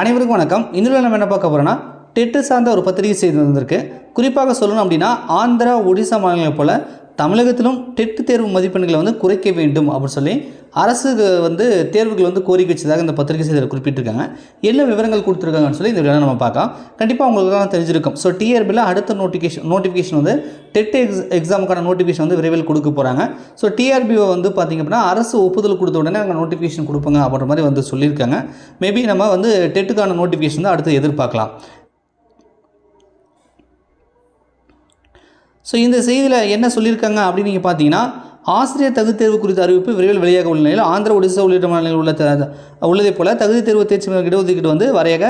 அனைவருக்கும் வணக்கம். இதில் நம்ம என்ன பார்க்க போகிறோன்னா டெட்டு சார்ந்த ஒரு பத்திரிகை செய்தி வந்திருக்கு. குறிப்பாக சொல்லணும் அப்படின்னா ஆந்திரா ஒடிசா மாநிலங்களைப் போல தமிழகத்திலும் டெட்டு தேர்வு மதிப்பெண்களை வந்து குறைக்க வேண்டும் அப்படின்னு சொல்லி அரசு வந்து தேர்வுகள் வந்து கோரிக்கை வச்சதாக இந்த பத்திரிகை செய்தியில் குறிப்பிட்டிருக்காங்க. என்ன விவரங்கள் கொடுத்துருக்காங்கன்னு சொல்லி இந்த விவரம் நம்ம பார்க்கலாம். கண்டிப்பாக உங்களுக்கு தெரிஞ்சிருக்கும். ஸோ டிஆர்பியில் அடுத்த நோட்டிஃபிகேஷன் நோட்டிஃபிகேஷன் வந்து டெட் எக்ஸ் எக்ஸாமுக்கான நோட்டிஃபிகேஷன் வந்து விரைவில் கொடுக்க போகிறாங்க ஸோ டிஆர்பிஓ வந்து பார்த்திங்க அப்படின்னா அரசு ஒப்புதல் கொடுத்த உடனே அங்கே நோட்டிஃபிகேஷன் கொடுப்பாங்க அப்படின்ற மாதிரி வந்து சொல்லியிருக்காங்க. மேபி நம்ம வந்து டெட்டுக்கான நோட்டிஃபிகேஷன் வந்து அடுத்து எதிர்பார்க்கலாம். ஸோ இந்த செய்தியில் என்ன சொல்லியிருக்காங்க அப்படின்னு நீங்கள் பார்த்தீங்கன்னா ஆசிரியர் தகுதி தேர்வு குறித்த அறிவிப்பு விரைவில் வெளியாக உள்ள நிலையில் ஆந்திர ஒடிசா உள்ளிட்ட மாநிலங்களில் உள்ள உள்ளதைப் போல தகுதி தேர்வு தேர்ச்சி இடஒதுக்கீடு வந்து வரையாக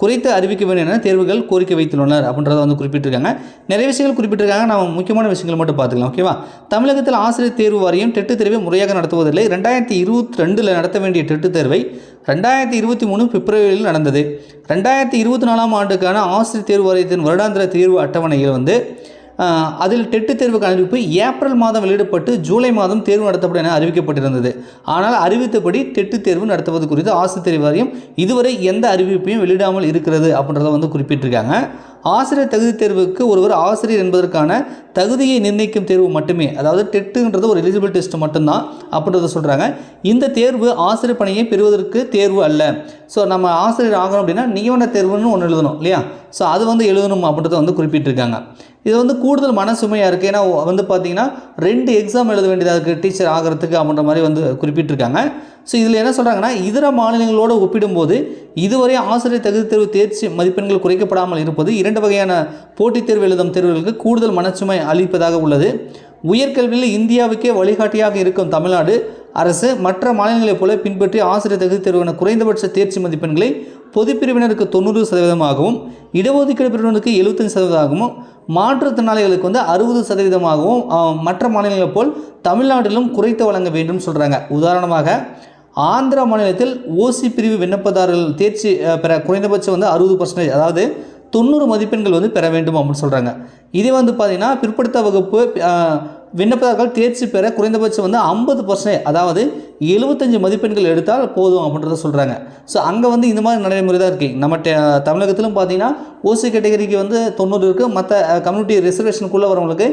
குறைத்து அறிவிக்க வேண்டும் என தேர்வுகள் கோரிக்கை வைத்துள்ளனர் அப்படின்றத வந்து குறிப்பிட்டிருக்காங்க. நிறைய விஷயங்கள் குறிப்பிட்டிருக்காங்க. நம்ம முக்கியமான விஷயங்கள் மட்டும் பார்த்துக்கலாம் ஓகேவா தமிழகத்தில் ஆசிரியர் தேர்வு வாரியம் டெட்டு தேர்வை முறையாக நடத்துவதில்லை. ரெண்டாயிரத்தி இருபத்தி ரெண்டில் நடத்த வேண்டிய டெட்டு தேர்வை ரெண்டாயிரத்தி இருபத்தி மூணு பிப்ரவரியில் நடந்தது. ரெண்டாயிரத்தி இருபத்தி நாலாம் ஆண்டுக்கான ஆசிரியர் தேர்வு வாரியத்தின் வருடாந்திர தேர்வு அட்டவணையில் வந்து அதில் டெட்டு தேர்வுக்கு அறிவிப்பு ஏப்ரல் மாதம் வெளியிடப்பட்டு ஜூலை மாதம் தேர்வு நடத்தப்படும் என அறிவிக்கப்பட்டிருந்தது. ஆனால் அறிவித்தபடி டெட்டு தேர்வு நடத்துவது குறித்து ஆசிரியர் வாரியம் இதுவரை எந்த அறிவிப்பையும் வெளியிடாமல் இருக்கிறது அப்படின்றத வந்து குறிப்பிட்டிருக்காங்க. ஆசிரியர் தகுதி தேர்வுக்கு ஒருவர் ஆசிரியர் என்பதற்கான தகுதியை நிர்ணயிக்கும் தேர்வு மட்டுமே. அதாவது டெட்டுன்றது ஒரு எலிஜிபிள் டெஸ்ட் மட்டும்தான் அப்படின்றத சொல்கிறாங்க இந்த தேர்வு ஆசிரியர் பணியை பெறுவதற்கு தேர்வு அல்ல. ஸோ நம்ம ஆசிரியர் ஆகணும் அப்படின்னா நியமன தேர்வுன்னு ஒன்று எழுதணும் இல்லையா? ஸோ அது வந்து எழுதணும் அப்படின்றத வந்து குறிப்பிட்டிருக்காங்க. இது வந்து கூடுதல் மன சுமையாக இருக்குது ஏன்னா வந்து பார்த்தீங்கன்னா ரெண்டு எக்ஸாம் எழுத வேண்டியதாக இருக்குது டீச்சர் ஆகிறதுக்கு அப்படின்ற மாதிரி வந்து குறிப்பிட்டிருக்காங்க. ஸோ இதில் என்ன சொல்கிறாங்கன்னா இதர மாநிலங்களோடு ஒப்பிடும்போது இதுவரை ஆசிரியர் தகுதி தேர்வு தேர்ச்சி மதிப்பெண்கள் குறைக்கப்படாமல் இருப்பது இரண்டு வகையான போட்டித் தேர்வு எழுதும் தேர்வுகளுக்கு கூடுதல் மனச்சுமை அளிப்பதாக உள்ளது. உயர்கல்வியில் இந்தியாவுக்கே வழிகாட்டியாக இருக்கும் தமிழ்நாடு அரசு மற்ற மாநிலங்களைப் போல பின்பற்றி ஆசிரியர் தகுதி தேர்வான குறைந்தபட்ச தேர்ச்சி மதிப்பெண்களை பொதுப்பிரிவினருக்கு தொண்ணூறு சதவீதமாகவும் இடஒதுக்கீடு பிரிவினருக்கு எழுபத்தஞ்சு சதவீதமாகவும் மாற்றுத்திறனாளிகளுக்கு வந்து அறுபது சதவீதமாகவும் மற்ற மாநிலங்களைப் போல் தமிழ்நாட்டிலும் குறைத்து வழங்க வேண்டும் சொல்கிறாங்க உதாரணமாக ஆந்திரா மாநிலத்தில் ஓசி பிரிவு விண்ணப்பதாரர்கள் தேர்ச்சி பெற குறைந்தபட்சம் வந்து அறுபது பர்சன்டேஜ் அதாவது தொண்ணூறு மதிப்பெண்கள் வந்து பெற வேண்டும் அப்படின்னு சொல்கிறாங்க இதே வந்து பார்த்திங்கன்னா பிற்படுத்த வகுப்பு விண்ணப்பதாரர்கள் தேர்ச்சி பெற குறைந்தபட்சம் வந்து ஐம்பது பர்சன்டேஜ் அதாவது எழுபத்தஞ்சு மதிப்பெண்கள் எடுத்தால் போதும் அப்படின்றத சொல்கிறாங்க ஸோ அங்கே வந்து இந்த மாதிரி நடைமுறை தான் இருக்குது நம்ம டெ- தமிழகத்திலும் பார்த்தீங்கன்னா ஓசி கேட்டகரிக்கு வந்து தொண்ணூறு இருக்குது மற்ற கம்யூனிட்டி ரிசர்வேஷனுக்குள்ளே வரவங்களுக்கு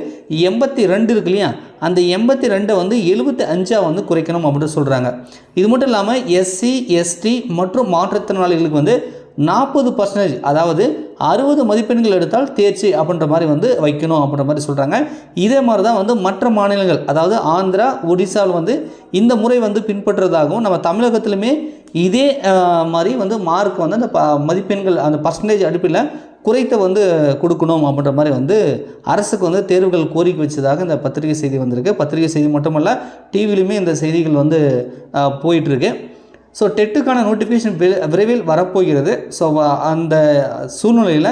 எண்பத்தி ரெண்டு இருக்கு இல்லையா? அந்த எண்பத்தி ரெண்டை வந்து எழுபத்தி அஞ்சாக வந்து குறைக்கணும் அப்படின்னு சொல்கிறாங்க இது மட்டும் இல்லாமல் எஸ்சி எஸ்டி மற்றும் மாற்றுத்திறனாளிகளுக்கு வந்து நாற்பது பர்சன்டேஜ் அதாவது அறுபது மதிப்பெண்கள் எடுத்தால் தேர்ச்சி அப்படின்ற மாதிரி வந்து வைக்கணும் அப்படின்ற மாதிரி சொல்கிறாங்க இதே மாதிரி தான் வந்து மற்ற மாநிலங்கள் அதாவது ஆந்திரா ஒடிசாவில் வந்து இந்த முறை வந்து பின்பற்றுறதாகவும் நம்ம தமிழகத்திலுமே இதே மாதிரி வந்து மார்க் வந்து அந்த ப மதிப்பெண்கள் அந்த பர்சன்டேஜ் அடிப்பில் குறைத்த வந்து கொடுக்கணும் அப்படின்ற மாதிரி வந்து அரசுக்கு வந்து தேர்வுகள் கோரிக்கை வச்சதாக இந்த பத்திரிகை செய்தி வந்திருக்கு. பத்திரிகை செய்தி மட்டுமல்ல டிவிலையுமே இந்த செய்திகள் வந்து போயிட்டுருக்கு ஸோ டெட்டுக்கான நோட்டிஃபிகேஷன் விரைவில் வரப்போகிறது. ஸோ அந்த சூழ்நிலையில்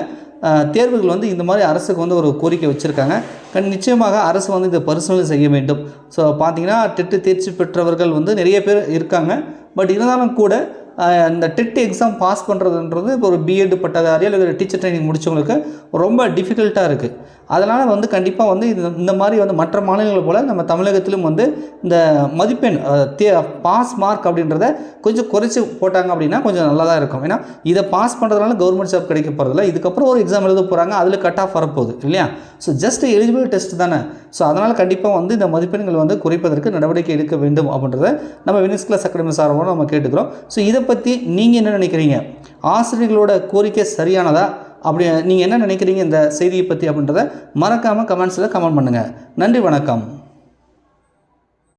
தேர்வுகள் வந்து இந்த மாதிரி அரசுக்கு வந்து ஒரு கோரிக்கை வச்சுருக்காங்க. கண் நிச்சயமாக அரசு வந்து இதை பரிசீலனை செய்ய வேண்டும். ஸோ பார்த்திங்கன்னா டெட்டு தேர்ச்சி பெற்றவர்கள் வந்து நிறைய பேர் இருக்காங்க. பட் இருந்தாலும் கூட இந்த டெட் எக்ஸாம் பாஸ் பண்ணுறதுன்றது இப்போ ஒரு பிஎட் பட்டதாரி அல்லது டீச்சர் ட்ரைனிங் முடிச்சவங்களுக்கு ரொம்ப டிஃபிகல்ட்டாக இருக்குது அதனால் வந்து கண்டிப்பாக வந்து இது இந்த மாதிரி வந்து மற்ற மாநிலங்கள் போல் நம்ம தமிழகத்திலும் வந்து இந்த மதிப்பெண் தே பாஸ் மார்க் அப்படின்றத கொஞ்சம் குறைச்சி போட்டாங்க அப்படின்னா கொஞ்சம் நல்லா தான் இருக்கும். ஏன்னா இதை பாஸ் பண்ணுறதுனால கவர்மெண்ட் ஜாப் கிடைக்க போகிறதில்ல இதுக்கப்புறம் ஒரு எக்ஸாம் எழுத போகிறாங்க அதில் கட் ஆஃப் வரப்போகுது இல்லையா? ஸோ ஜஸ்ட் எலிஜிபிள் டெஸ்ட் தானே. ஸோ அதனால் கண்டிப்பாக வந்து இந்த மதிப்பெண்கள் வந்து குறைப்பதற்கு நடவடிக்கை எடுக்க வேண்டும் அப்படின்றத நம்ம வினிஸ் கிளாஸ் அகாடமி சார்பாக நம்ம கேட்டுக்கிறோம். ஸோ இதை பற்றி நீங்கள் என்ன நினைக்கிறீங்க? ஆசிரியர்களோட கோரிக்கை சரியானதா? அப்படி நீங்கள் என்ன நினைக்கிறீங்க இந்த செய்தியை பற்றி அப்படின்றத மறக்காமல் கமெண்ட்ஸில் கமெண்ட் பண்ணுங்கள் நன்றி வணக்கம்.